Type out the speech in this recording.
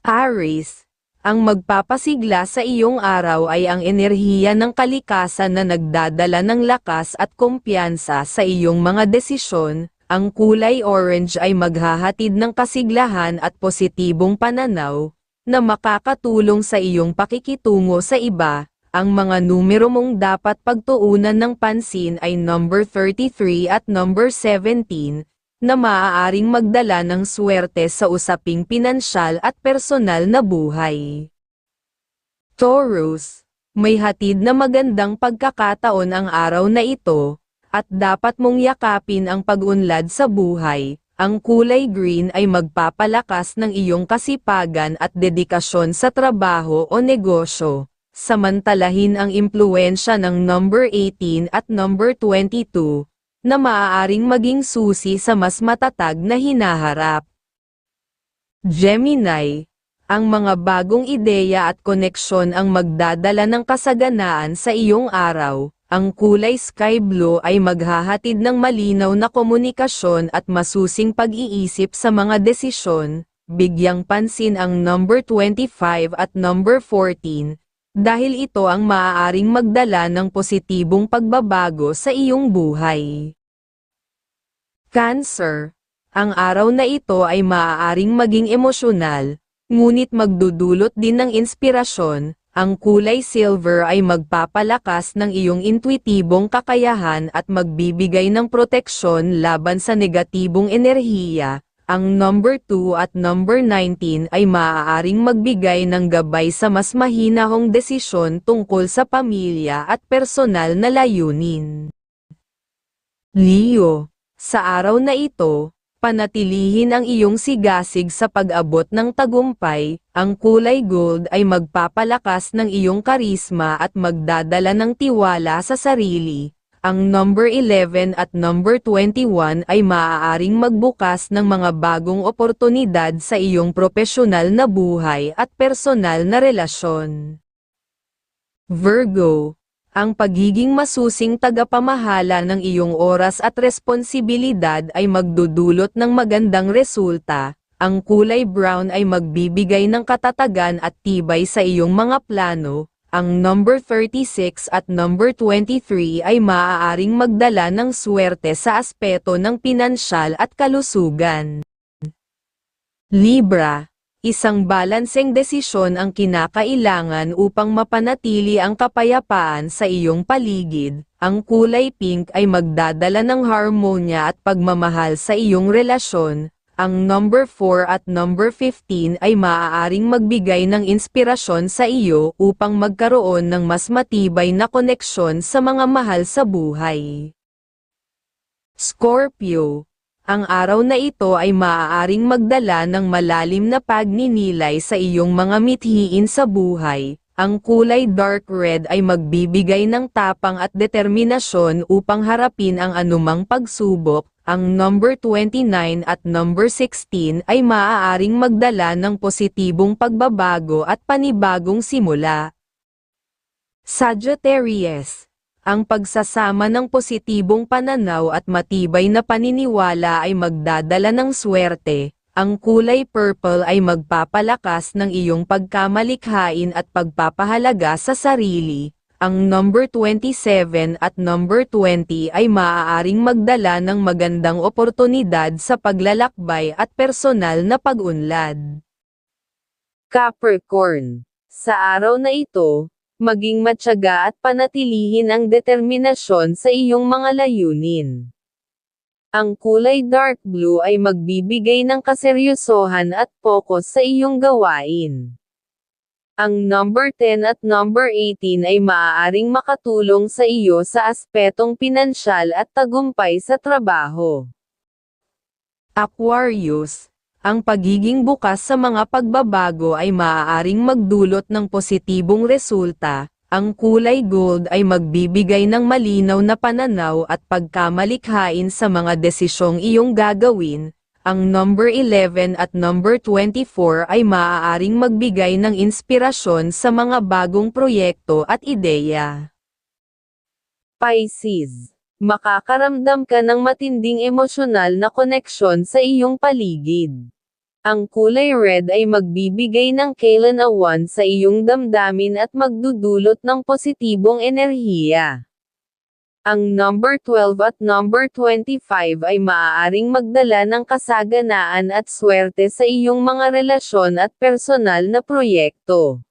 Aries, ang magpapasigla sa iyong araw ay ang enerhiya ng kalikasan na nagdadala ng lakas at kumpiyansa sa iyong mga desisyon. Ang kulay orange ay maghahatid ng kasiglahan at positibong pananaw na makakatulong sa iyong pakikitungo sa iba. Ang mga numero mong dapat pagtuunan ng pansin ay number 33 at number 17 na maaaring magdala ng swerte sa usaping pinansyal at personal na buhay. Taurus, may hatid na magandang pagkakataon ang araw na ito, at dapat mong yakapin ang pag-unlad sa buhay. Ang kulay green ay magpapalakas ng iyong kasipagan at dedikasyon sa trabaho o negosyo. Samantalahin ang impluensya ng number 18 at number 22, na maaaring maging susi sa mas matatag na hinaharap. Gemini, ang mga bagong ideya at koneksyon ang magdadala ng kasaganaan sa iyong araw. Ang kulay sky blue ay maghahatid ng malinaw na komunikasyon at masusing pag-iisip sa mga desisyon. Bigyang pansin ang number 25 at number 14, dahil ito ang maaaring magdala ng positibong pagbabago sa iyong buhay. Cancer, ang araw na ito ay maaaring maging emosyonal, ngunit magdudulot din ng inspirasyon. Ang kulay silver ay magpapalakas ng iyong intuitibong kakayahan at magbibigay ng proteksyon laban sa negatibong enerhiya. Ang number 2 at number 19 ay maaaring magbigay ng gabay sa mas mahinahong desisyon tungkol sa pamilya at personal na layunin. Leo, sa araw na ito, panatilihin ang iyong sigasig sa pag-abot ng tagumpay, ang kulay gold ay magpapalakas ng iyong karisma at magdadala ng tiwala sa sarili. Ang number 11 at number 21 ay maaaring magbukas ng mga bagong oportunidad sa iyong profesional na buhay at personal na relasyon. Virgo, ang pagiging masusing tagapamahala ng iyong oras at responsibilidad ay magdudulot ng magandang resulta. Ang kulay brown ay magbibigay ng katatagan at tibay sa iyong mga plano. Ang number 36 at number 23 ay maaaring magdala ng swerte sa aspeto ng pinansyal at kalusugan. Libra, Isang balanseng desisyon ang kinakailangan upang mapanatili ang kapayapaan sa iyong paligid. Ang kulay pink ay magdadala ng harmonya at pagmamahal sa iyong relasyon. Ang number 4 at number 15 ay maaaring magbigay ng inspirasyon sa iyo upang magkaroon ng mas matibay na koneksyon sa mga mahal sa buhay. Scorpio ang araw na ito ay maaaring magdala ng malalim na pagninilay sa iyong mga mithiin sa buhay. Ang kulay dark red ay magbibigay ng tapang at determinasyon upang harapin ang anumang pagsubok. Ang number 29 at number 16 ay maaaring magdala ng positibong pagbabago at panibagong simula. Sagittarius ang pagsasama ng positibong pananaw at matibay na paniniwala ay magdadala ng swerte. Ang kulay purple ay magpapalakas ng iyong pagkamalikhain at pagpapahalaga sa sarili. Ang number 27 at number 20 ay maaaring magdala ng magandang oportunidad sa paglalakbay at personal na pag-unlad. Capricorn Sa araw na ito, maging matyaga at panatilihin ang determinasyon sa iyong mga layunin. Ang kulay dark blue ay magbibigay ng kaseryosohan at focus sa iyong gawain. Ang number 10 at number 18 ay maaaring makatulong sa iyo sa aspetong pinansyal at tagumpay sa trabaho. Aquarius, ang pagiging bukas sa mga pagbabago ay maaaring magdulot ng positibong resulta. Ang kulay gold ay magbibigay ng malinaw na pananaw at pagkamalikhain sa mga desisyong iyong gagawin. Ang number 11 at number 24 ay maaaring magbigay ng inspirasyon sa mga bagong proyekto at ideya. Pisces makakaramdam ka ng matinding emosyonal na koneksyon sa iyong paligid. Ang kulay red ay magbibigay ng kailan-awan sa iyong damdamin at magdudulot ng positibong enerhiya. Ang number 12 at number 25 ay maaaring magdala ng kasaganaan at swerte sa iyong mga relasyon at personal na proyekto.